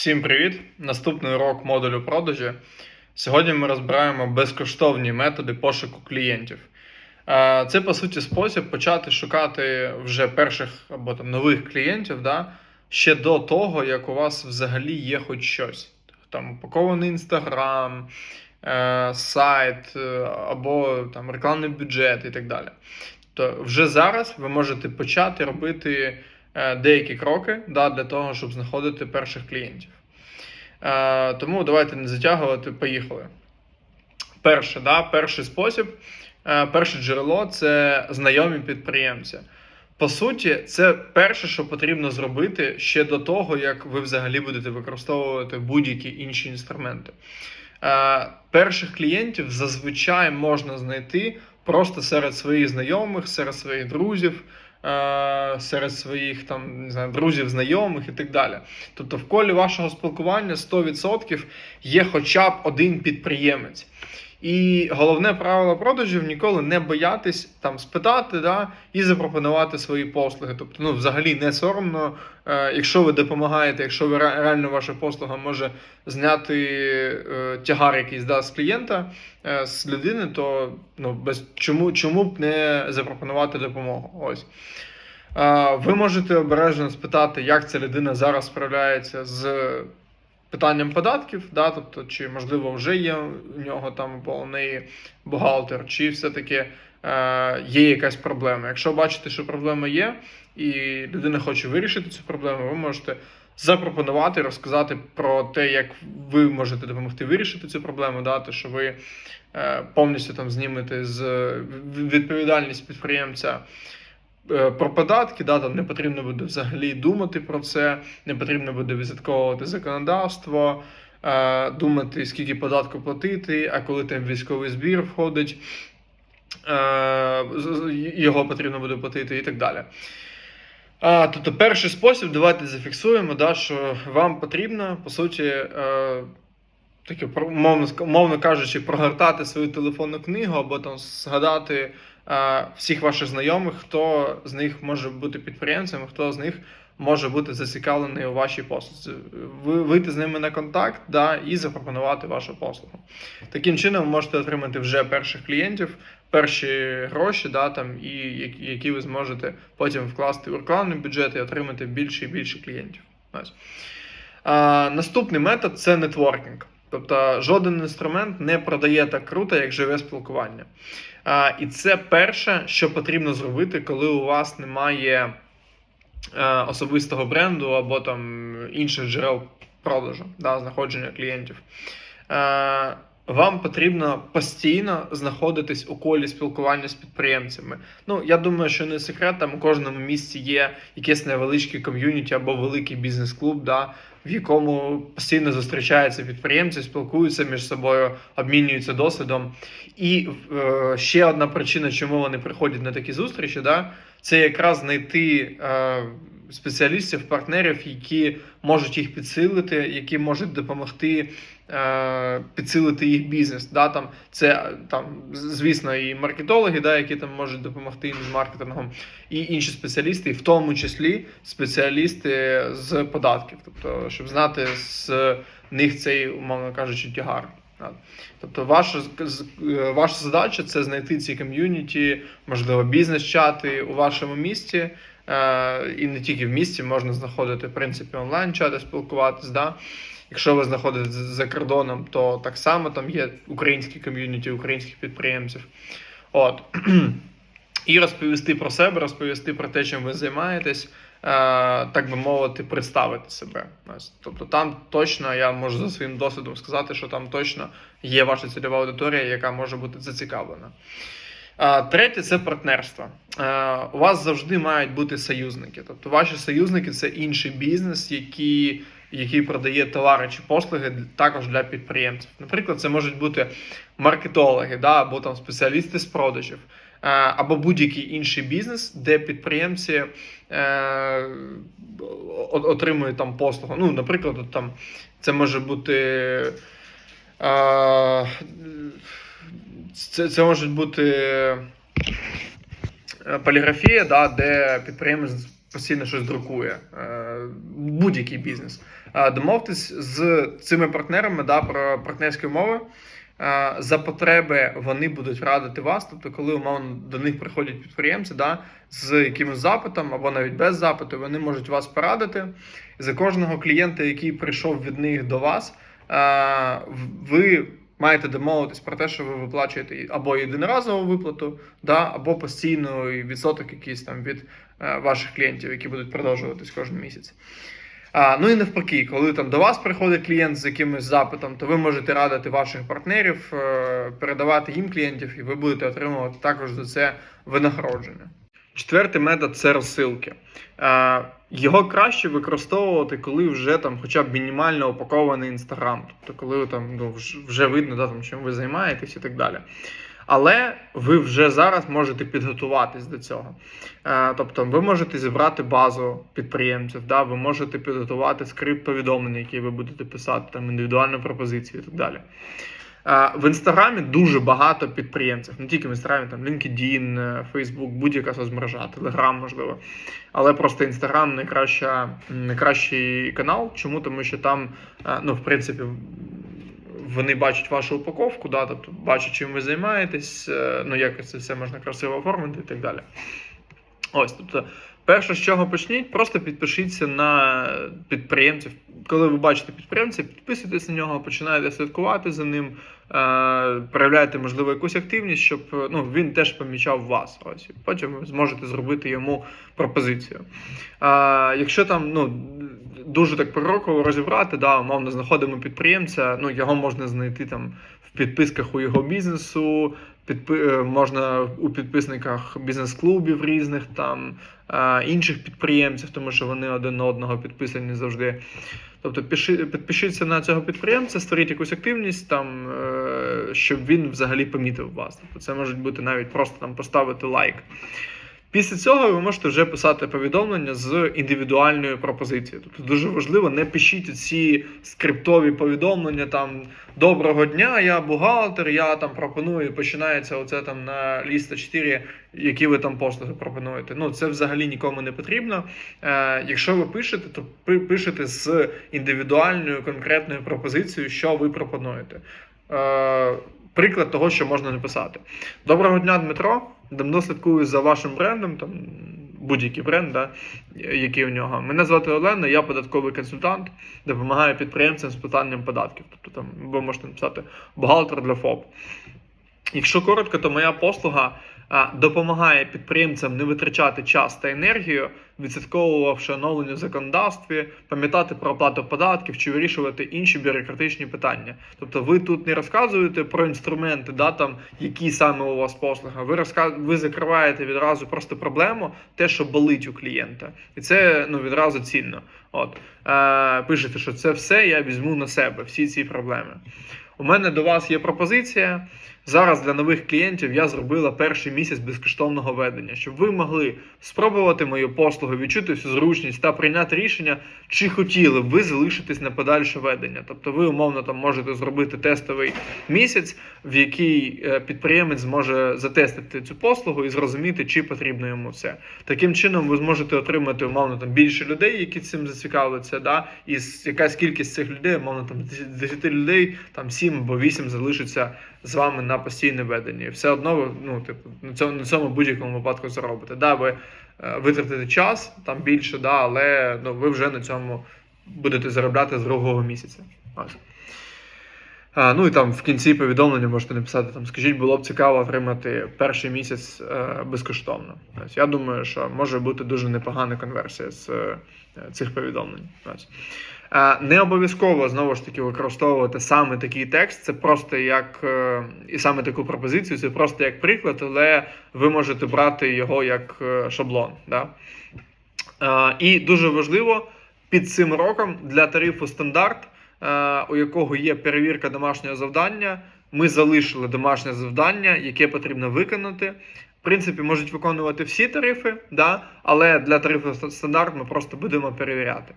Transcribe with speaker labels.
Speaker 1: Всім привіт! Наступний урок модулю продажі. Сьогодні ми розбираємо безкоштовні методи пошуку клієнтів. Е, Це по суті спосіб почати шукати вже перших або там нових клієнтів да, ще до того, як у вас взагалі є хоч щось. Там упакований інстаграм, е, сайт е, або там рекламний бюджет і так далі. То вже зараз ви можете почати робити деякі кроки да, для того, щоб знаходити перших клієнтів. Е, тому давайте не затягувати, поїхали. Перше, да, перший спосіб, е, перше джерело це знайомі підприємці. По суті, це перше, що потрібно зробити ще до того, як ви взагалі будете використовувати будь-які інші інструменти. Е, перших клієнтів зазвичай можна знайти просто серед своїх знайомих, серед своїх друзів, е, серед своїх там не знаю, друзів, знайомих і так далі. Тобто, в колі вашого спілкування 100% є хоча б один підприємець. І головне правило продажів ніколи не боятись там спитати да, і запропонувати свої послуги. Тобто, ну, взагалі не соромно, е, якщо ви допомагаєте, якщо ви реально ваша послуга може зняти е, тягар якийсь да, з клієнта, е, з людини, то ну, без чому, чому б не запропонувати допомогу? Ось. Е, ви можете обережно спитати, як ця людина зараз справляється з питанням податків, да, тобто, чи можливо вже є у нього там або у неї бухгалтер, чи все-таки е, є якась проблема. Якщо бачите, що проблема є, і людина хоче вирішити цю проблему, ви можете запропонувати, розказати про те, як ви можете допомогти вирішити цю проблему, да, те, що ви е, повністю там знімете з відповідальність підприємця. Е, Про податки, да, там не потрібно буде взагалі думати про це, не потрібно буде відслідковувати законодавство, е, думати, скільки податку платити, а коли там військовий збір входить, е, його потрібно буде платити і так далі. А, тобто, перший спосіб, давайте зафіксуємо, да, що вам потрібно, по суті, е, таке, мовно, мовно кажучи, прогортати свою телефонну книгу або там згадати всіх ваших знайомих, хто з них може бути підприємцем, хто з них може бути зацікавлений у вашій послузі. Ви вийти з ними на контакт да, і запропонувати вашу послугу. Таким чином, ви можете отримати вже перших клієнтів, перші гроші, да, там, і які, які ви зможете потім вкласти у рекламний бюджет і отримати більше і більше клієнтів. Ось. А, наступний метод це нетворкінг. Тобто жоден інструмент не продає так круто, як живе спілкування. І це перше, що потрібно зробити, коли у вас немає е, особистого бренду або там інших джерел продажу, да, знаходження клієнтів. Е, вам потрібно постійно знаходитись у колі спілкування з підприємцями. Ну, я думаю, що не секрет, там у кожному місці є якесь невеличке ком'юніті або великий бізнес-клуб, да, в якому постійно зустрічаються підприємці, спілкуються між собою, обмінюються досвідом. І е, ще одна причина, чому вони приходять на такі зустрічі, да, це якраз знайти е, спеціалістів, партнерів, які можуть їх підсилити, які можуть допомогти підсилити їх бізнес. Да, там, це е, там, звісно, і маркетологи, да, які там можуть допомогти їм з маркетингом, і інші спеціалісти, в тому числі спеціалісти з податків, тобто, щоб знати з них цей, умовно кажучи, тягар. Тобто, ваша, е, ваша задача це знайти ці ком'юніті, можливо, бізнес-чати у вашому місті. Е, і не тільки в місті можна знаходити в принципі онлайн-чати, спілкуватись. Да? Якщо ви знаходитесь за кордоном, то так само там є українські ком'юніті, українських підприємців. От. І розповісти про себе, розповісти про те, чим ви займаєтесь, е, так би мовити, представити себе. Тобто там точно я можу за своїм досвідом сказати, що там точно є ваша цільова аудиторія, яка може бути зацікавлена. А, Третє це партнерство. Е, У вас завжди мають бути союзники. Тобто ваші союзники це інший бізнес, який, який продає товари чи послуги також для підприємців. Наприклад, це можуть бути маркетологи, да, або там спеціалісти з продажів, е, або будь-який інший бізнес, де підприємці е, отримують там послугу. Ну, наприклад, там це може бути. Е, це, це може бути е, поліграфія, да, де підприємець постійно щось друкує, е, будь-який бізнес. Е, Домовтесь з цими партнерами да, про партнерські умови. Е, За потреби вони будуть радити вас. Тобто, коли умовно до них приходять підприємці, да, з якимось запитом або навіть без запиту, вони можуть вас порадити. За кожного клієнта, який прийшов від них до вас, ви маєте домовитись про те, що ви виплачуєте або єдиноразову виплату, да, або постійний відсоток якийсь там від е, ваших клієнтів, які будуть продовжуватись кожен місяць. А, ну і навпаки, коли там до вас приходить клієнт з якимось запитом, то ви можете радити ваших партнерів, е, передавати їм клієнтів, і ви будете отримувати також за це винагородження. Четвертий метод це розсилки. Його краще використовувати, коли вже там хоча б мінімально упакований інстаграм. Тобто, коли там ну, вже видно, да, там, чим ви займаєтесь і так далі. Але ви вже зараз можете підготуватись до цього. Е, Тобто, ви можете зібрати базу підприємців, да, ви можете підготувати скрипт повідомлення, які ви будете писати, там індивідуальну пропозицію і так далі. В інстаграмі дуже багато підприємців, не тільки в інстаграмі, там LinkedIn, е, Facebook, будь-яка соцмережа, Telegram, можливо. Але просто інстаграм найкраща, найкращий канал. Чому? Тому що там, е, ну, в принципі, вони бачать вашу упаковку, да, тобто бачать, чим ви займаєтесь, е, ну як це все можна красиво оформити і так далі. Ось, тобто, перше, з чого почніть, просто підпишіться на підприємців. Коли ви бачите підприємця, підписуйтесь на нього, починаєте слідкувати за ним, е, проявляєте, можливо, якусь активність, щоб ну, він теж помічав вас. Ось, і потім ви зможете зробити йому пропозицію. Е, якщо там ну, дуже так покроково розібрати, да, умовно знаходимо підприємця, ну, його можна знайти там в підписках у його бізнесу, підпи... е, можна у підписниках бізнес-клубів різних там е, інших підприємців, тому що вони один на одного підписані завжди. Тобто підпишіться на цього підприємця, створіть якусь активність, там, е, щоб він взагалі помітив вас. Тобто це може бути навіть просто там поставити лайк. Після цього ви можете вже писати повідомлення з індивідуальною пропозицією. Тобто дуже важливо, не пишіть ці скриптові повідомлення там Доброго дня, я бухгалтер, я там пропоную, починається оце там на ліста 4, які ви там послуги пропонуєте. Ну це взагалі нікому не потрібно. Е, якщо ви пишете, то пишете з індивідуальною конкретною пропозицією, що ви пропонуєте. Е, приклад того, що можна написати. Доброго дня, Дмитро. Давно слідкую за вашим брендом, там будь-який бренд, да, який у нього. Мене звати Олена, я податковий консультант, допомагаю підприємцям з питанням податків. Тобто там ви можете написати бухгалтер для ФОП. Якщо коротко, то моя послуга допомагає підприємцям не витрачати час та енергію, відслідковувавши оновлення в законодавстві, пам'ятати про оплату податків чи вирішувати інші бюрократичні питання. Тобто, ви тут не розказуєте про інструменти, да, там, які саме у вас послуга. Ви розказ... ви закриваєте відразу просто проблему, те, що болить у клієнта, і це ну відразу цінно. От е, пишете, що це все я візьму на себе, всі ці проблеми. У мене до вас є пропозиція. Зараз для нових клієнтів я зробила перший місяць безкоштовного ведення, щоб ви могли спробувати мою послугу, відчути всю зручність та прийняти рішення, чи хотіли б ви залишитись на подальше ведення. Тобто, ви умовно там можете зробити тестовий місяць, в який е, підприємець зможе затестити цю послугу і зрозуміти, чи потрібно йому це. Таким чином, ви зможете отримати умовно там більше людей, які цим зацікавляться. Да? І якась кількість цих людей, умовно там з 10 людей, там 7 або 8 залишиться з вами на постійне ведення. Все одно ну, типу, на цьому, на цьому будь-якому випадку заробите. Да, ви е, витратите час там більше, да, але ну, ви вже на цьому будете заробляти з другого місяця. Ось. А, ну і там в кінці повідомлення можете написати, там, скажіть, було б цікаво отримати перший місяць е, безкоштовно. Ось, я думаю, що може бути дуже непогана конверсія з е, цих повідомлень. Ось. Е, Не обов'язково знову ж таки використовувати саме такий текст. Це просто як е, і саме таку пропозицію, це просто як приклад, але ви можете брати його як е, шаблон. Да? Е, І дуже важливо під цим роком для тарифу стандарт, у якого є перевірка домашнього завдання. Ми залишили домашнє завдання, яке потрібно виконати. В принципі, можуть виконувати всі тарифи, да? але для тарифу стандарт ми просто будемо перевіряти.